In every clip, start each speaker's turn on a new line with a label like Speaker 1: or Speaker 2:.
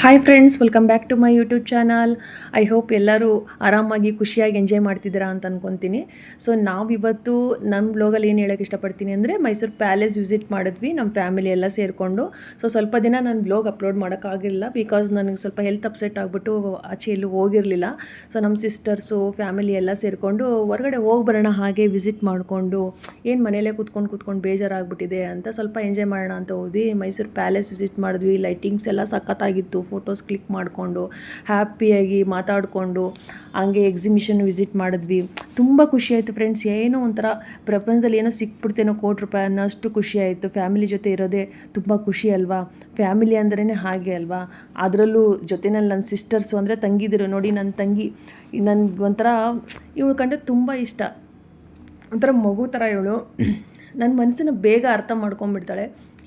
Speaker 1: Hi friends welcome back to my YouTube channel I hope ಎಲ್ಲರೂ ಆರಾಮಾಗಿ, ಖುಷಿಯಾಗಿ enjoy ಮಾಡ್ತಿದ್ದೀರಾ ಅಂತ ಅನ್ಕೊತೀನಿ. ಸೊ ನಾವಿವತ್ತು ನಮ್ಮ ಬ್ಲೋಗಲ್ಲಿ ಏನು ಹೇಳೋಕ್ಕೆ ಇಷ್ಟಪಡ್ತೀನಿ ಅಂದರೆ ಮೈಸೂರು ಪ್ಯಾಲೇಸ್ ವಿಸಿಟ್ ಮಾಡಿದ್ವಿ ನಮ್ಮ ಫ್ಯಾಮಿಲಿ ಎಲ್ಲ ಸೇರಿಕೊಂಡು. ಸೊ ಸ್ವಲ್ಪ ದಿನ ನಾನು ಬ್ಲಾಗ್ ಅಪ್ಲೋಡ್ ಮಾಡೋಕ್ಕಾಗಿಲ್ಲ ಬಿಕಾಸ್ ನನಗೆ ಸ್ವಲ್ಪ ಹೆಲ್ತ್ ಅಪ್ಸೆಟ್ ಆಗಿಬಿಟ್ಟು ಆಚೆ ಎಲ್ಲೂ ಹೋಗಿರಲಿಲ್ಲ. ಸೊ ನಮ್ಮ ಸಿಸ್ಟರ್ಸು ಫ್ಯಾಮಿಲಿ ಎಲ್ಲ ಸೇರಿಕೊಂಡು ಹೊರಗಡೆ ಹೋಗಿ ಬರೋಣ ಹಾಗೆ ವಿಸಿಟ್ ಮಾಡಿಕೊಂಡು, ಏನು ಮನೆಯಲ್ಲೇ ಕೂತ್ಕೊಂಡು ಕೂತ್ಕೊಂಡು ಬೇಜಾರಾಗ್ಬಿಟ್ಟಿದೆ ಅಂತ ಸ್ವಲ್ಪ ಎಂಜಾಯ್ ಮಾಡೋಣ ಅಂತ ಹೋದ್ವಿ ಮೈಸೂರು ಪ್ಯಾಲೇಸ್ ವಿಸಿಟ್ ಮಾಡಿದ್ವಿ. ಲೈಟಿಂಗ್ಸ್ ಎಲ್ಲ ಸಖತ್ತಾಗಿತ್ತು. ಫೋಟೋಸ್ ಕ್ಲಿಕ್ ಮಾಡಿಕೊಂಡು ಹ್ಯಾಪಿಯಾಗಿ ಮಾತಾಡಿಕೊಂಡು, ಹಂಗೆ ಎಕ್ಸಿಬಿಷನ್ ವಿಸಿಟ್ ಮಾಡಿದ್ವಿ. ತುಂಬ ಖುಷಿಯಾಯಿತು ಫ್ರೆಂಡ್ಸ್ ಏನೋ ಒಂಥರ ಪ್ರಪಂಚದಲ್ಲಿ ಏನೋ ಸಿಕ್ಬಿಡ್ತೇನೋ ಕೋಟಿ ರೂಪಾಯಿ ಖುಷಿ ಆಯಿತು. ಫ್ಯಾಮಿಲಿ ಜೊತೆ ಇರೋದೇ ತುಂಬ ಖುಷಿ ಅಲ್ವಾ? ಫ್ಯಾಮಿಲಿ ಅಂದ್ರೇ ಹಾಗೆ ಅಲ್ವಾ? ಅದರಲ್ಲೂ ಜೊತೆನಲ್ಲಿ ನನ್ನ ಸಿಸ್ಟರ್ಸು ಅಂದರೆ ತಂಗಿದಿರು. ನೋಡಿ ನನ್ನ ತಂಗಿ ನನ್ಗೆ ಒಂಥರ ಇವಳು ಕಂಡ್ರೆ ತುಂಬ ಇಷ್ಟ. ಒಂಥರ ಮಗು ಥರ ಇವಳು. ನನ್ನ ಮನಸ್ಸನ್ನು ಬೇಗ ಅರ್ಥ ಮಾಡ್ಕೊಂಡ್ಬಿಡ್ತಾಳೆ.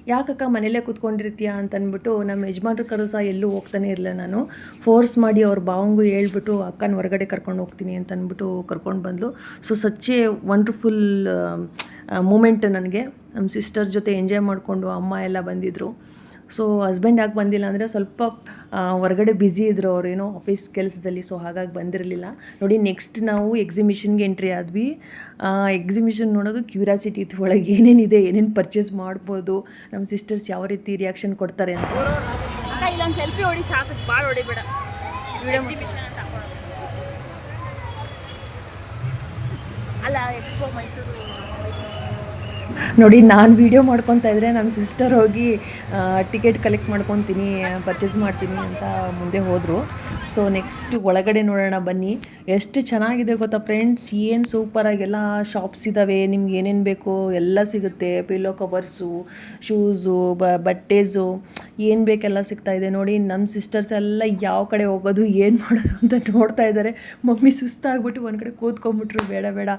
Speaker 1: ಯಾಕಕ್ಕ ಮನೇಲೇ ಕೂತ್ಕೊಂಡಿರ್ತೀಯ ಅಂತ ಅಂದ್ಬಿಟ್ಟು ನಮ್ಮ ಯಜಮಾನ್ರು ಕರು ಸಹ ಎಲ್ಲೂ ಹೋಗ್ತಾನೆ ಇರಲಿಲ್ಲ ನಾನು. ಫೋರ್ಸ್ ಮಾಡಿ ಅವ್ರ ಬಾವಂಗು ಹೇಳ್ಬಿಟ್ಟು ಅಕ್ಕನ ಹೊರಗಡೆ ಕರ್ಕೊಂಡು ಹೋಗ್ತೀನಿ ಅಂತಂದ್ಬಿಟ್ಟು ಕರ್ಕೊಂಡು ಬಂದಳು ಸೊ ಸಚ್ಚೆ ವಂಡರ್ಫುಲ್ ಮೂಮೆಂಟ್ ನನಗೆ. ನಮ್ಮ ಸಿಸ್ಟರ್ ಜೊತೆ ಎಂಜಾಯ್ ಮಾಡಿಕೊಂಡು ಅಮ್ಮ ಎಲ್ಲ ಬಂದಿದ್ದರು ಸೊ ಹಸ್ಬೆಂಡ್ ಯಾಕೆ ಬಂದಿಲ್ಲ ಅಂದರೆ ಸ್ವಲ್ಪ ಹೊರಗಡೆ ಬ್ಯುಸಿ ಇದ್ರು ಅವ್ರು ಏನೋ ಆಫೀಸ್ ಕೆಲಸದಲ್ಲಿ. ಸೊ ಹಾಗಾಗಿ ಬಂದಿರಲಿಲ್ಲ. ನೋಡಿ ನೆಕ್ಸ್ಟ್ ನಾವು ಎಕ್ಸಿಬಿಷನ್ಗೆ ಎಂಟ್ರಿ ಆದ್ವಿ. ಎಕ್ಸಿಬಿಷನ್ ನೋಡೋದು ಕ್ಯೂರಿಯಾಸಿಟಿ ಇತ್ತು. ಒಳಗೆ ಏನೇನಿದೆ ಏನೇನು ಪರ್ಚೇಸ್ ಮಾಡ್ಬೋದು ನಮ್ಮ ಸಿಸ್ಟರ್ಸ್ ಯಾವ ರೀತಿ ರಿಯಾಕ್ಷನ್ ಕೊಡ್ತಾರೆ ಅಂತ.
Speaker 2: ಇಲ್ಲೊಂದು ಸೆಲ್ಫಿ ಹೊಡಿ ಸಾಕು. ಭಾಳ ಹೊಡಿಬೇಡ. ಅಲ್ಲ ಎಕ್ಸ್ಪೋ ಮೈಸೂರು
Speaker 1: ನೋಡಿ, ನಾನು ವೀಡಿಯೋ ಮಾಡ್ಕೊತಾ ಇದ್ರೆ ನನ್ನ ಸಿಸ್ಟರ್ ಹೋಗಿ ಟಿಕೆಟ್ ಕಲೆಕ್ಟ್ ಮಾಡ್ಕೊತೀನಿ ಪರ್ಚೇಸ್ ಮಾಡ್ತೀನಿ ಅಂತ ಮುಂದೆ ಹೋದರು. ಸೊ ನೆಕ್ಸ್ಟ್ ಒಳಗಡೆ ನೋಡೋಣ ಬನ್ನಿ. ಎಷ್ಟು ಚೆನ್ನಾಗಿದೆ ಗೊತ್ತಾ ಫ್ರೆಂಡ್ಸ್ ಏನು ಸೂಪರಾಗೆಲ್ಲ ಶಾಪ್ಸ್ ಇದ್ದಾವೆ ನಿಮ್ಗೆ ಏನೇನು ಬೇಕೋ? ಎಲ್ಲ ಸಿಗುತ್ತೆ. ಪಿಲ್ಲೋ ಕವರ್ಸು ಶೂಸು ಬಟ್ಟೆಸು. ಏನು ಬೇಕೆಲ್ಲ ಸಿಗ್ತಾ ಇದೆ ನೋಡಿ ನಮ್ಮ ಸಿಸ್ಟರ್ಸ್ ಎಲ್ಲ ಯಾವ ಕಡೆ ಹೋಗೋದು, ಏನು ಮಾಡೋದು ಅಂತ ನೋಡ್ತಾ ಇದ್ದಾರೆ. ಮಮ್ಮಿ ಸುಸ್ತಾಗ್ಬಿಟ್ಟು ಒಂದು ಕಡೆ ಕೂತ್ಕೊಂಡ್ಬಿಟ್ರು, ಬೇಡ ಬೇಡ,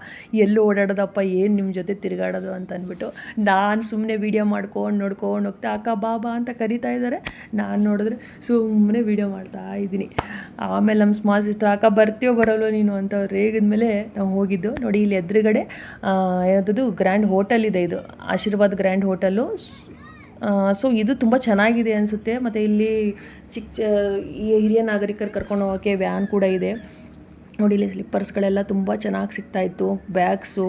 Speaker 1: ಎಲ್ಲೂ ಓಡಾಡೋದಪ್ಪ, ಏನು ನಿಮ್ಮ ಜೊತೆ ತಿರುಗಾಡೋದು? ಅಂತ ಅಂದ್ಬಿಟ್ಟು ನಾನು ಸುಮ್ಮನೆ ವೀಡಿಯೋ ಮಾಡ್ಕೊಂಡು, ನೋಡ್ಕೊಂಡು ಹೋಗ್ತಾ, ಅಕ್ಕ ಬಾಬಾ ಅಂತ ಕರಿತಾ ಇದ್ದಾರೆ. ನಾನು ನೋಡಿದ್ರೆ ಸುಮ್ಮನೆ ವೀಡಿಯೋ ಮಾಡ್ತಾ ಇದ್ದೀನಿ. ಆಮೇಲೆ ನಮ್ಮ ಸ್ಮಾಲ್ ಸಿಸ್ಟರ್ ಅಕ್ಕ, ಬರ್ತೀಯೋ ಬರೋಲ್ಲೋ ನೀನು? ಅಂತ ರೇಗಿದ್ಮೇಲೆ ನಾವು ಹೋಗಿದ್ದು. ನೋಡಿ, ಇಲ್ಲಿ ಎದುರುಗಡೆ ಯಾವುದದು ಗ್ರ್ಯಾಂಡ್ ಹೋಟೆಲ್ ಇದೆ ಇದು. ಆಶೀರ್ವಾದ್ ಗ್ರ್ಯಾಂಡ್ ಹೋಟೆಲ್ಲು ಸೊ ಇದು ತುಂಬ ಚೆನ್ನಾಗಿದೆ ಅನಿಸುತ್ತೆ. ಮತ್ತು ಇಲ್ಲಿ ಚಿಕ್ಕ ಚ, ಈ ಹಿರಿಯ ನಾಗರಿಕರು ಕರ್ಕೊಂಡು ಹೋಗೋಕ್ಕೆ ವ್ಯಾನ್ ಕೂಡ ಇದೆ. ನೋಡಿ, ಇಲ್ಲಿ ಸ್ಲಿಪ್ಪರ್ಸ್ಗಳೆಲ್ಲ ತುಂಬ ಚೆನ್ನಾಗಿ ಸಿಗ್ತಾಯಿತ್ತು ಬ್ಯಾಗ್ಸು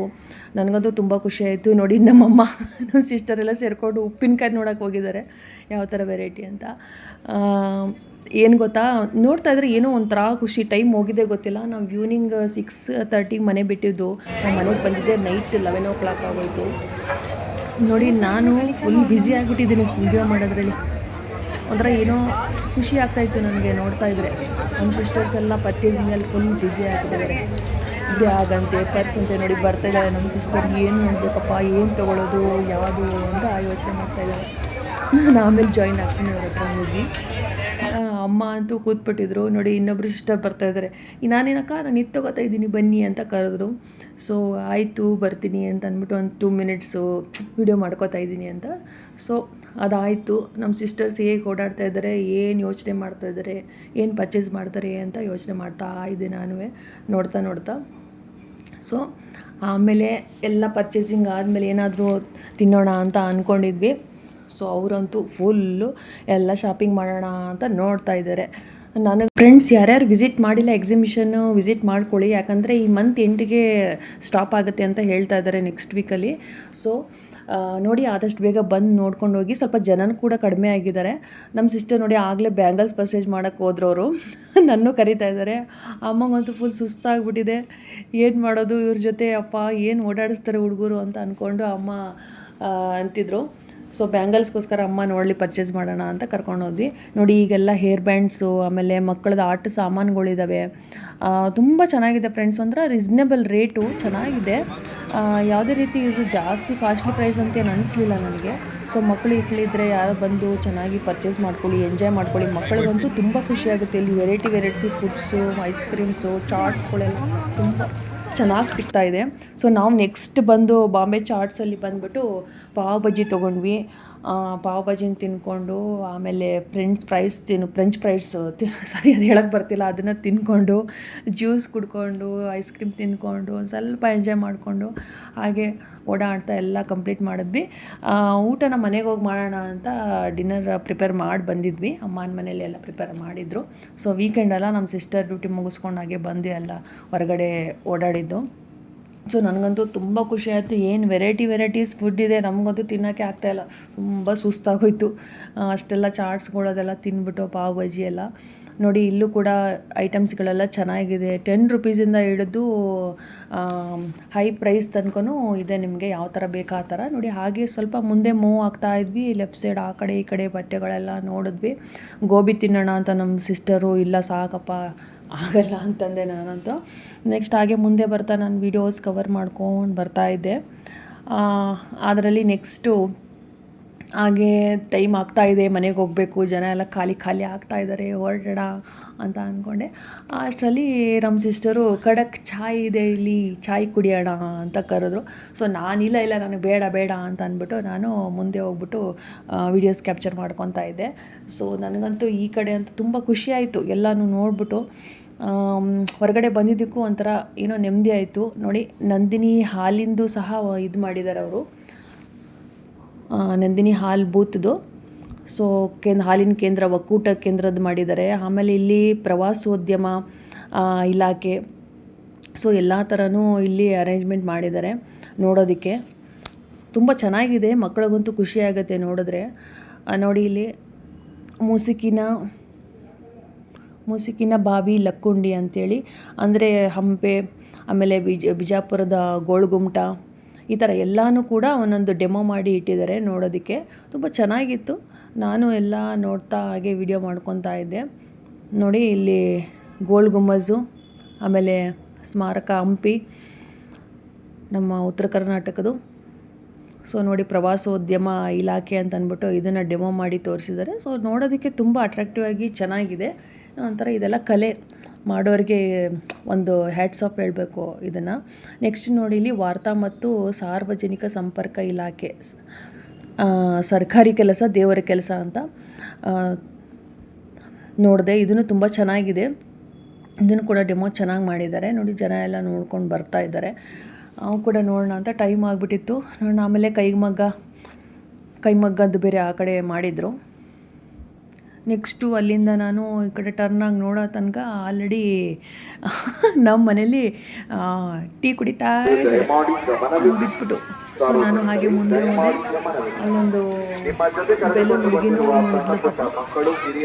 Speaker 1: ನನಗಂತೂ ತುಂಬ ಖುಷಿ ಆಯಿತು. ನೋಡಿ, ನಮ್ಮಮ್ಮ ನಮ್ಮ ಸಿಸ್ಟರ್ ಎಲ್ಲ ಸೇರಿಕೊಂಡು ಉಪ್ಪಿನಕಾಯಿ ನೋಡೋಕೆ ಹೋಗಿದ್ದಾರೆ. ಯಾವ ಥರ ವೆರೈಟಿ ಅಂತ. ಏನು ಗೊತ್ತಾ? ನೋಡ್ತಾ ಇದ್ರೆ ಏನೋ ಒಂಥರ ಖುಷಿ. ಟೈಮ್ ಹೋಗಿದೆ ಗೊತ್ತಿಲ್ಲ. ನಾವು ಈವ್ನಿಂಗ್ ಸಿಕ್ಸ್ ತರ್ಟಿಗೆ ಮನೆ ಬಿಟ್ಟಿದ್ದು. ನಾವು ಮನೆಗೆ ಬಂದಿದ್ದೆ ನೈಟ್ ಲೆವೆನ್ ಓ ಕ್ಲಾಕ್ ಆಗೋಯ್ತು. ನೋಡಿ, ನಾನು ಫುಲ್ ಬ್ಯುಸಿ ಆಗಿಬಿಟ್ಟಿದ್ದೀನಿ ವಿಡಿಯೋ ಮಾಡೋದ್ರಲ್ಲಿ. ಒಂಥರ ಏನೋ ಖುಷಿ ಆಗ್ತಾಯಿತ್ತು ನನಗೆ ನೋಡ್ತಾ ಇದ್ರೆ. ನಮ್ಮ ಸಿಸ್ಟರ್ಸ್ ಎಲ್ಲ ಪರ್ಚೇಸಿಂಗಲ್ಲಿ ಫುಲ್ ಬ್ಯುಸಿ ಆಗಿದ್ದಾರೆ ಬ್ಯಾಗ್ ಅಂತೆ ಪರ್ಸ್ ಅಂತೆ ನೋಡಿ ಬರ್ತಾ ಇದ್ದಾರೆ. ನಮ್ಮ ಸಿಸ್ಟರ್ ಏನು ಮಾಡಬೇಕಪ್ಪ ಏನು ತೊಗೊಳ್ಳೋದು ಯಾವುದು ಅಂತ ಯೋಚನೆ ಮಾಡ್ತಾ ಇದ್ದಾರೆ. ನಾನು ಆಮೇಲೆ ಜಾಯಿನ್ ಆಗ್ತೀನಿ ಅವ್ರ ಹತ್ರ ಹೋಗಿ. ಅಮ್ಮ ಅಂತೂ ಕೂತ್ಬಿಟ್ಟಿದ್ರು. ನೋಡಿ, ಇನ್ನೊಬ್ರು ಸಿಸ್ಟರ್ ಬರ್ತಾ ಇದ್ದಾರೆ ನಾನೇನಕ್ಕ, ನಾನು ಇದು ತೊಗೋತಾ ಇದ್ದೀನಿ, ಬನ್ನಿ ಅಂತ ಕರೆದ್ರು. ಸೊ ಆಯಿತು, ಬರ್ತೀನಿ ಅಂತ ಅಂದ್ಬಿಟ್ಟು ಒಂದು ಟೂ ಮಿನಿಟ್ಸು ವಿಡಿಯೋ ಮಾಡ್ಕೋತಾ ಇದ್ದೀನಿ ಅಂತ. ಸೊ ಅದಾಯಿತು. ನಮ್ಮ ಸಿಸ್ಟರ್ಸ್ ಹೇಗೆ ಓಡಾಡ್ತಾ ಇದ್ದಾರೆ ಏನು ಯೋಚನೆ ಮಾಡ್ತಾ ಇದ್ದಾರೆ ಏನು ಪರ್ಚೇಸ್ ಮಾಡ್ತಾರೆ ಅಂತ ಯೋಚನೆ ಮಾಡ್ತಾ ಇದ್ದೆ ನಾನು ನೋಡ್ತಾ ನೋಡ್ತಾ. ಸೊ ಆಮೇಲೆ ಎಲ್ಲ ಪರ್ಚೇಸಿಂಗ್ ಆದಮೇಲೆ ಏನಾದರೂ ತಿನ್ನೋಣ ಅಂತ ಅಂದ್ಕೊಂಡಿದ್ವಿ ಸೊ ಅವರಂತೂ ಫುಲ್ಲು ಎಲ್ಲ ಶಾಪಿಂಗ್ ಮಾಡೋಣ ಅಂತ ನೋಡ್ತಾ ಇದ್ದಾರೆ. ನನಗೆ ಫ್ರೆಂಡ್ಸ್ ಯಾರ್ಯಾರು ವಿಸಿಟ್ ಮಾಡಿಲ್ಲ ಎಕ್ಸಿಬಿಷನ್ನು ವಿಸಿಟ್ ಮಾಡ್ಕೊಳ್ಳಿ. ಯಾಕಂದರೆ ಈ ಮಂತ್ ಎಂಟಿಗೆ ಸ್ಟಾಪ್ ಆಗುತ್ತೆ ಅಂತ ಹೇಳ್ತಾ ಇದ್ದಾರೆ ನೆಕ್ಸ್ಟ್ ವೀಕಲ್ಲಿ ಸೊ ನೋಡಿ ಆದಷ್ಟು ಬೇಗ ಬಂದು ನೋಡ್ಕೊಂಡು ಹೋಗಿ ಸ್ವಲ್ಪ ಜನ ಕೂಡ ಕಡಿಮೆ ಆಗಿದ್ದಾರೆ. ನಮ್ಮ ಸಿಸ್ಟರ್ ನೋಡಿ ಆಗಲೇ ಬ್ಯಾಂಗಲ್ಸ್ ಪರ್ಸೇಜ್ ಮಾಡೋಕ್ಕೆ ಹೋದ್ರವರು. ನನ್ನೂ ಕರಿತಾ ಇದ್ದಾರೆ. ಅಮ್ಮಂಗಂತೂ ಫುಲ್ ಸುಸ್ತಾಗ್ಬಿಟ್ಟಿದೆ. ಏನು ಮಾಡೋದು ಇವ್ರ ಜೊತೆ? ಅಪ್ಪ, ಏನು ಓಡಾಡಿಸ್ತಾರೆ ಹುಡುಗರು ಅಂತ ಅಂದ್ಕೊಂಡು ಅಮ್ಮ ಅಂತಿದ್ರು. ಸೊ ಬ್ಯಾಂಗಲ್ಸ್ಗೋಸ್ಕರ ಅಮ್ಮ ನೋಡಲಿ ಪರ್ಚೇಸ್ ಮಾಡೋಣ ಅಂತ ಕರ್ಕೊಂಡು ಹೋದ್ವಿ. ನೋಡಿ, ಈಗೆಲ್ಲ ಹೇರ್ ಬ್ಯಾಂಡ್ಸು ಆಮೇಲೆ ಮಕ್ಕಳದ ಆಟ ಸಾಮಾನುಗಳಿದ್ದಾವೆ ತುಂಬ ಚೆನ್ನಾಗಿದೆ ಫ್ರೆಂಡ್ಸ್ ಅಂದ್ರೆ ರೀಸ್ನೇಬಲ್ ರೇಟು ಚೆನ್ನಾಗಿದೆ. ಯಾವುದೇ ರೀತಿ ಇದು ಜಾಸ್ತಿ ಕಾಸ್ಟ್ಲಿ ಪ್ರೈಸ್ ಅಂತ ಏನು ಅನಿಸ್ಲಿಲ್ಲ ನನಗೆ. ಸೊ ಮಕ್ಕಳು ಇಕ್ಕಳಿದ್ರೆ ಯಾರು ಬಂದು ಚೆನ್ನಾಗಿ ಪರ್ಚೇಸ್ ಮಾಡ್ಕೊಳ್ಳಿ ಎಂಜಾಯ್ ಮಾಡ್ಕೊಳ್ಳಿ. ಮಕ್ಕಳಿಗಂತೂ ತುಂಬ ಖುಷಿಯಾಗುತ್ತೆ ಇಲ್ಲಿ variety variety foods ice creams ಚಾಟ್ಸ್ಗಳೆಲ್ಲ ತುಂಬ ಚೆನ್ನಾಗಿ ಸಿಗ್ತಾ ಇದೆ. ಸೊ ನಾವು ನೆಕ್ಸ್ಟ್ ಬಂದು ಬಾಂಬೆ ಚಾಟ್ಸಲ್ಲಿ ಬಂದುಬಿಟ್ಟು ಪಾವ್ ಬಜ್ಜಿ ತೊಗೊಂಡ್ವಿ. ಪಾವ್ ಭಾಜಿನ ತಿನ್ಕೊಂಡು, ಆಮೇಲೆ ಫ್ರೆಂಚ್ ಫ್ರೈಸ್ ತಿನ್ನು ಫ್ರೆಂಚ್ ಫ್ರೈಸ್ ಸಾರಿ, ಅದು ಹೇಳಕ್ಕೆ ಬರ್ತಿಲ್ಲ, ಅದನ್ನು ತಿನ್ಕೊಂಡು ಜ್ಯೂಸ್ ಕುಡ್ಕೊಂಡು ಐಸ್ ಕ್ರೀಮ್ ತಿನ್ಕೊಂಡು, ಒಂದು ಸ್ವಲ್ಪ ಎಂಜಾಯ್ ಮಾಡಿಕೊಂಡು, ಹಾಗೆ ಓಡಾಡ್ತಾ ಎಲ್ಲ ಕಂಪ್ಲೀಟ್ ಮಾಡಿದ್ವಿ. ಊಟನ ಮನೆಗೆ ಹೋಗಿ ಮಾಡೋಣ ಅಂತ ಡಿನ್ನರ್ ಪ್ರಿಪೇರ್ ಮಾಡಿ ಬಂದಿದ್ವಿ. ಅಮ್ಮನ ಮನೇಲಿ ಎಲ್ಲ ಪ್ರಿಪೇರ್ ಮಾಡಿದ್ರು. ಸೊ ವೀಕೆಂಡೆಲ್ಲ ನಮ್ಮ ಸಿಸ್ಟರ್ ಡ್ಯೂಟಿ ಮುಗಿಸ್ಕೊಂಡು ಹಾಗೆ ಬಂದು ಎಲ್ಲ ಹೊರಗಡೆ ಓಡಾಡಿದ್ದು. ಸೊ ನನಗಂತೂ ತುಂಬ ಖುಷಿ ಆಯಿತು. ಏನು ವೆರೈಟಿ ವೆರೈಟೀಸ್ ಫುಡ್ ಇದೆ ನಮಗಂತೂ ತಿನ್ನೋಕ್ಕೆ ಆಗ್ತಾಯಿಲ್ಲ ತುಂಬ ಸುಸ್ತಾಗೋಯ್ತು. ಅಷ್ಟೆಲ್ಲ ಚಾಟ್ಸ್ಗಳದೆಲ್ಲ ತಿನ್ಬಿಟ್ಟು ಪಾವ್ ಬಜ್ಜಿ ಎಲ್ಲ. ನೋಡಿ, ಇಲ್ಲೂ ಕೂಡ ಐಟಮ್ಸ್ಗಳೆಲ್ಲ ಚೆನ್ನಾಗಿದೆ. ಟೆನ್ ರುಪೀಸಿಂದ ಹಿಡಿದು ಹೈ ಪ್ರೈಸ್ ತನಕನೂ ಇದೆ ನಿಮಗೆ ಯಾವ ಥರ ಬೇಕು ಆ ಥರ ನೋಡಿ, ಹಾಗೆ ಸ್ವಲ್ಪ ಮುಂದೆ ಮೂವ್ ಆಗ್ತಾ ಇದ್ವಿ. ಲೆಫ್ಟ್ ಸೈಡ್ ಆ ಕಡೆ ಈ ಕಡೆ ಬಟ್ಟೆಗಳೆಲ್ಲ ನೋಡಿದ್ವಿ. ಗೋಬಿ ತಿನ್ನೋಣ ಅಂತ ನಮ್ಮ ಸಿಸ್ಟರು ಇಲ್ಲ ಸಾಕಪ್ಪ. ಆಗಲ್ಲ ಅಂತಂದೆ ನಾನಂತೂ. ನೆಕ್ಸ್ಟ್ ಹಾಗೆ ಮುಂದೆ ಬರ್ತಾ ನಾನು ವೀಡಿಯೋಸ್ ಕವರ್ ಮಾಡ್ಕೊಂಡು ಬರ್ತಾ ಇದ್ದೆ. ಅದರಲ್ಲಿ ನೆಕ್ಸ್ಟು ಹಾಗೆ ಟೈಮ್ ಆಗ್ತಾ ಇದೆ, ಮನೆಗೆ ಹೋಗಬೇಕು, ಜನ ಎಲ್ಲ ಖಾಲಿ ಖಾಲಿ ಆಗ್ತಾ ಇದ್ದಾರೆ ಹೊರಡೋಣ ಅಂತ ಅಂದ್ಕೊಂಡೆ ಅಷ್ಟರಲ್ಲಿ ನಮ್ಮ ಸಿಸ್ಟರು ಖಡಕ್ ಚಾಯ್ ಇದೆ ಇಲ್ಲಿ, ಚಾಯ್ ಕುಡಿಯೋಣ ಅಂತ ಕರೆದ್ರು. ಸೊ ನಾನಿಲ್ಲ, ಇಲ್ಲ, ನನಗೆ ಬೇಡ ಬೇಡ ಅಂತ ಅಂದ್ಬಿಟ್ಟು ನಾನು ಮುಂದೆ ಹೋಗ್ಬಿಟ್ಟು ವೀಡಿಯೋಸ್ ಕ್ಯಾಪ್ಚರ್ ಮಾಡ್ಕೊತಾ ಇದ್ದೆ. ಸೊ ನನಗಂತೂ ಈ ಕಡೆ ಅಂತೂ ತುಂಬ ಖುಷಿಯಾಯಿತು ಎಲ್ಲನೂ ನೋಡ್ಬಿಟ್ಟು ಹೊರಗಡೆ ಬಂದಿದ್ದಕ್ಕೂ ಒಂಥರ ಏನೋ ನೆಮ್ಮದಿ ಆಯಿತು. ನೋಡಿ, ನಂದಿನಿ ಹಾಲಿಂದು ಸಹ ಇದು ಮಾಡಿದ್ದಾರೆ ಅವರು. ನಂದಿನಿ ಹಾಲು ಬೂತ್ದು. ಸೊ ಕೇಂದ್ರ ಹಾಲಿನ ಕೇಂದ್ರ, ಒಕ್ಕೂಟ ಕೇಂದ್ರದ ಮಾಡಿದ್ದಾರೆ ಆಮೇಲೆ ಇಲ್ಲಿ ಪ್ರವಾಸೋದ್ಯಮ ಇಲಾಖೆ. ಸೊ, ಎಲ್ಲ ಥರನೂ ಇಲ್ಲಿ ಅರೇಂಜ್ಮೆಂಟ್ ಮಾಡಿದ್ದಾರೆ ನೋಡೋದಕ್ಕೆ. ತುಂಬ ಚೆನ್ನಾಗಿದೆ ಮಕ್ಕಳಿಗಂತೂ ಖುಷಿಯಾಗುತ್ತೆ ನೋಡಿದ್ರೆ. ನೋಡಿ ಇಲ್ಲಿ ಮುಸುಕಿನ ಮುಸುಕಿನ ಬಾವಿ ಲಕ್ಕುಂಡಿ ಅಂಥೇಳಿ ಅಂದರೆ ಹಂಪೆ, ಆಮೇಲೆ ಬಿಜ, ಬಿಜಾಪುರದ ಗೋಳ್ಗುಮ್ಟ ಈ ಥರ ಎಲ್ಲನೂ ಕೂಡ ಒಂದೊಂದು ಡೆಮೋ ಮಾಡಿ ಇಟ್ಟಿದ್ದಾರೆ ನೋಡೋದಕ್ಕೆ. ತುಂಬ ಚೆನ್ನಾಗಿತ್ತು. ನಾನು ಎಲ್ಲ ನೋಡ್ತಾ ಹಾಗೆ ವಿಡಿಯೋ ಮಾಡ್ಕೊತಾ ಇದ್ದೆ. ನೋಡಿ ಇಲ್ಲಿ ಗೋಲ್ ಗುಮ್ಮಜು ಆಮೇಲೆ ಸ್ಮಾರಕ ಹಂಪಿ, ನಮ್ಮ ಉತ್ತರ ಕರ್ನಾಟಕದ್ದು. ಸೊ ನೋಡಿ ಪ್ರವಾಸೋದ್ಯಮ ಇಲಾಖೆ ಅಂತ ಅಂದ್ಬಿಟ್ಟು ಇದನ್ನು ಡೆಮೋ ಮಾಡಿ ತೋರಿಸಿದ್ದಾರೆ. ಸೊ ನೋಡೋದಕ್ಕೆ ತುಂಬ ಅಟ್ರಾಕ್ಟಿವ್ ಆಗಿ ಚೆನ್ನಾಗಿದೆ. ಒಂಥರ ಇದೆಲ್ಲ ಕಲೆ. ಮಾಡೋರಿಗೆ ಒಂದು ಹ್ಯಾಟ್ಸ್ ಆಫ್ ಹೇಳಬೇಕು ಇದನ್ನು. ನೆಕ್ಸ್ಟ್ ನೋಡಿ ಇಲ್ಲಿ ವಾರ್ತಾ ಮತ್ತು ಸಾರ್ವಜನಿಕ ಸಂಪರ್ಕ ಇಲಾಖೆ ಸರ್ಕಾರಿ ಕೆಲಸ, ದೇವರ ಕೆಲಸ ಅಂತ ನೋಡಿದೆ. ಇದನ್ನು ತುಂಬ ಚೆನ್ನಾಗಿದೆ. ಇದನ್ನು ಕೂಡ ಡೆಮೋ ಚೆನ್ನಾಗಿ ಮಾಡಿದ್ದಾರೆ. ನೋಡಿ, ಜನ ಎಲ್ಲ ನೋಡ್ಕೊಂಡು ಬರ್ತಾ ಇದ್ದಾರೆ. ಅವು ಕೂಡ ನೋಡೋಣ ಅಂತ ಟೈಮ್ ಆಗಿಬಿಟ್ಟಿತ್ತು. ನೋಡೋಣ, ಆಮೇಲೆ ಕೈಮಗ್ಗ, ಕೈಮಗ್ಗದ್ದು ಬೇರೆ ಆ ಕಡೆ ಮಾಡಿದರು. ನೆಕ್ಸ್ಟು ಅಲ್ಲಿಂದ ನಾನು ಈ ಕಡೆ ಟರ್ನ್ ಆಗಿ ನೋಡೋ ತನಕ ಆಲ್ರೆಡಿ ನಮ್ಮ ಮನೇಲಿ ಟೀ ಕುಡಿತಾ ಬಿಟ್ಬಿಟ್ಟು. ಸೊ ನಾನು ಹಾಗೆ ಮುಂದೆ ಮುಂದೆ ಅಲ್ಲೊಂದು ಬೆಲೂನ್ ಹುಡುಗಿನೂ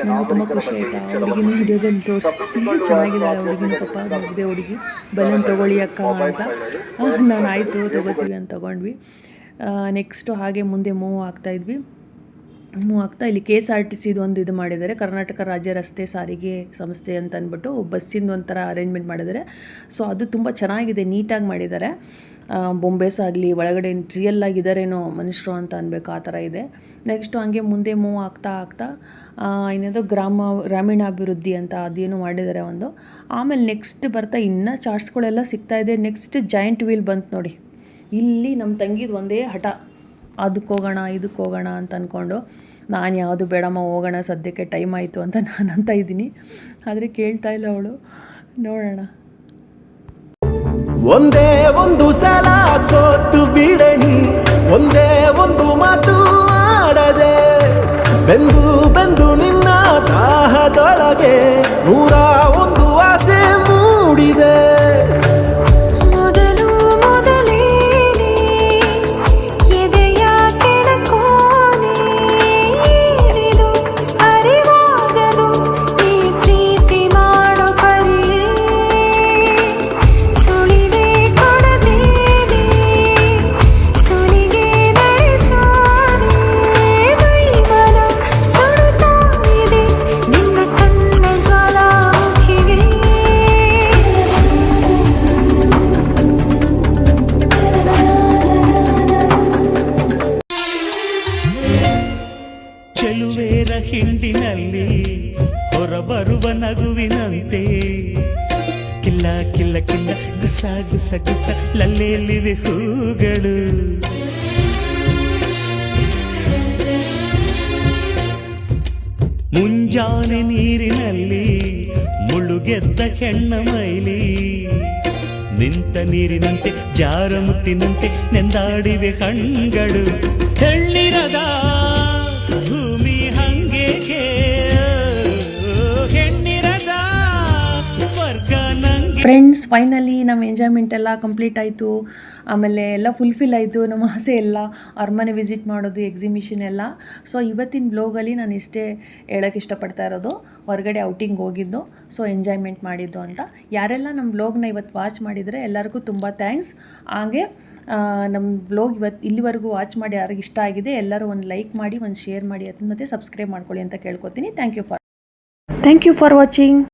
Speaker 1: ನನಗೆ ತುಂಬ ಖುಷಿ ಆಯಿತು. ಆ ಹುಡುಗಿನ ಹಿಡಿಯೋದನ್ನು ತೋರಿಸಿ ಚೆನ್ನಾಗಿದ್ದಾಳೆ ಹುಡುಗಿನ ಪಾಪ. ಮುಗಿದೆ ಹುಡುಗಿ. ಬೆಲೂನ್ ತೊಗೊಳ್ಳಿ ಅಕ್ಕ ಅಂತ. ನಾನು ಆಯಿತು, ತೊಗೋತೀವಿ ಅಂತ ತೊಗೊಂಡ್ವಿ. ನೆಕ್ಸ್ಟು ಹಾಗೆ ಮುಂದೆ ಮೂವ್ ಆಗ್ತಾ ಇದ್ವಿ. ಮೂವ್ ಆಗ್ತಾ ಇಲ್ಲಿ ಕೆ ಎಸ್ ಆರ್ ಟಿ ಸಿದು ಒಂದು ಇದು ಮಾಡಿದ್ದಾರೆ. ಕರ್ನಾಟಕ ರಾಜ್ಯ ರಸ್ತೆ ಸಾರಿಗೆ ಸಂಸ್ಥೆ ಅಂತ ಅಂದ್ಬಿಟ್ಟು ಬಸ್ಸಿಂದ ಒಂಥರ ಅರೇಂಜ್ಮೆಂಟ್ ಮಾಡಿದ್ದಾರೆ. ಸೊ ಅದು ತುಂಬ ಚೆನ್ನಾಗಿದೆ, ನೀಟಾಗಿ ಮಾಡಿದ್ದಾರೆ. ಬೊಂಬೆಸ್ ಆಗಲಿ, ಒಳಗಡೆ ರಿಯಲ್ ಆಗಿದ್ದಾರೇನೋ ಮನುಷ್ಯರು ಅಂತ ಅನ್ಬೇಕು, ಆ ಥರ ಇದೆ. ನೆಕ್ಸ್ಟು ಹಂಗೆ ಮುಂದೆ ಮೂವ್ ಆಗ್ತಾ ಆಗ್ತಾ ಏನದು ಗ್ರಾಮ, ಗ್ರಾಮೀಣಾಭಿವೃದ್ಧಿ ಅಂತ ಅದೇನು ಮಾಡಿದ್ದಾರೆ ಒಂದು. ಆಮೇಲೆ ನೆಕ್ಸ್ಟ್ ಬರ್ತಾ ಇನ್ನೂ ಚಾರ್ಟ್ಸ್ಗಳೆಲ್ಲ ಸಿಗ್ತಾ ಇದೆ. ನೆಕ್ಸ್ಟ್ ಜಾಯಿಂಟ್ ವೀಲ್ ಬಂತು ನೋಡಿ. ಇಲ್ಲಿ ನಮ್ಮ ತಂಗಿದು ಒಂದೇ ಹಠ. ಅದಕ್ಕೆ ಹೋಗೋಣ, ಇದಕ್ಕೆ ಹೋಗೋಣ ಅಂತ ಅಂದ್ಕೊಂಡು ನಾನು ಯಾವುದು ಬೇಡಮ್ಮ, ಹೋಗೋಣ, ಸದ್ಯಕ್ಕೆ ಟೈಮ್ ಆಯಿತು ಅಂತ ನಾನು ಅಂತ ಇದ್ದೀನಿ. ಆದರೆ ಕೇಳ್ತಾ ಇಲ್ಲ ಅವಳು. ನೋಡೋಣ.
Speaker 3: ಒಂದೇ ಒಂದು ಸಲ ಸೋತು ಬಿಡನಿ ಒಂದೇ ಒಂದು ಮಾತು
Speaker 4: ಕಿಲ ಕಿಲ ಕಿಲ ಗುಸ ಗುಸ ಗುಸ ಲಲ್ಲೆಯಲ್ಲಿವೆ ಹೂಗಳು. ಮುಂಜಾನೆ ನೀರಿನಲ್ಲಿ ಮುಳುಗೆದ್ದ ಹೆಣ್ಣ ಮೈಲಿ, ನಿಂತ ನೀರಿನಂತೆ ಜಾರಮುತ್ತಿನಂತೆ ನೆಂದಾಡಿವೆ ಕಣ್ಗಳು. ಹೆಣ್ಣಿರದ ಭೂಮಿ
Speaker 1: ಫ್ರೆಂಡ್ಸ್ ಫೈನಲಿ ನಮ್ಮ ಎಂಜಾಯ್ಮೆಂಟ್ ಎಲ್ಲ ಕಂಪ್ಲೀಟ್ ಆಯಿತು. ಆಮೇಲೆ ಎಲ್ಲ ಫುಲ್ಫಿಲ್ ಆಯಿತು. ನಮ್ಮ ಆಸೆ ಎಲ್ಲ, ಅರಮನೆ ವಿಸಿಟ್ ಮಾಡೋದು ಎಕ್ಸಿಬಿಷನ್ ಎಲ್ಲ. ಸೊ ಇವತ್ತಿನ ಬ್ಲೋಗಲ್ಲಿ ನಾನು ಇಷ್ಟೇ ಹೇಳೋಕ್ಕೆ ಇಷ್ಟಪಡ್ತಾ ಇರೋದು, ಹೊರಗಡೆ ಔಟಿಂಗ್ ಹೋಗಿದ್ದು ಸೊ ಎಂಜಾಯ್ಮೆಂಟ್ ಮಾಡಿದ್ದು ಅಂತ. ಯಾರೆಲ್ಲ ನಮ್ಮ ಬ್ಲೋಗ್ನ ಇವತ್ತು ವಾಚ್ ಮಾಡಿದರೆ ಎಲ್ಲರಿಗೂ ತುಂಬ ಥ್ಯಾಂಕ್ಸ್ ಹಾಗೆ ನಮ್ಮ ಬ್ಲೋಗ್ ಇವತ್ತು ಇಲ್ಲಿವರೆಗೂ ವಾಚ್ ಮಾಡಿ ಯಾರಿಗೆ ಇಷ್ಟ ಆಗಿದೆ ಎಲ್ಲರೂ ಒಂದು ಲೈಕ್ ಮಾಡಿ, ಒಂದು ಶೇರ್ ಮಾಡಿ ಅದನ್ನ ಮತ್ತು ಸಬ್ಸ್ಕ್ರೈಬ್ ಮಾಡ್ಕೊಳ್ಳಿ ಅಂತ ಕೇಳ್ಕೊತೀನಿ. Thank you for thank you for watching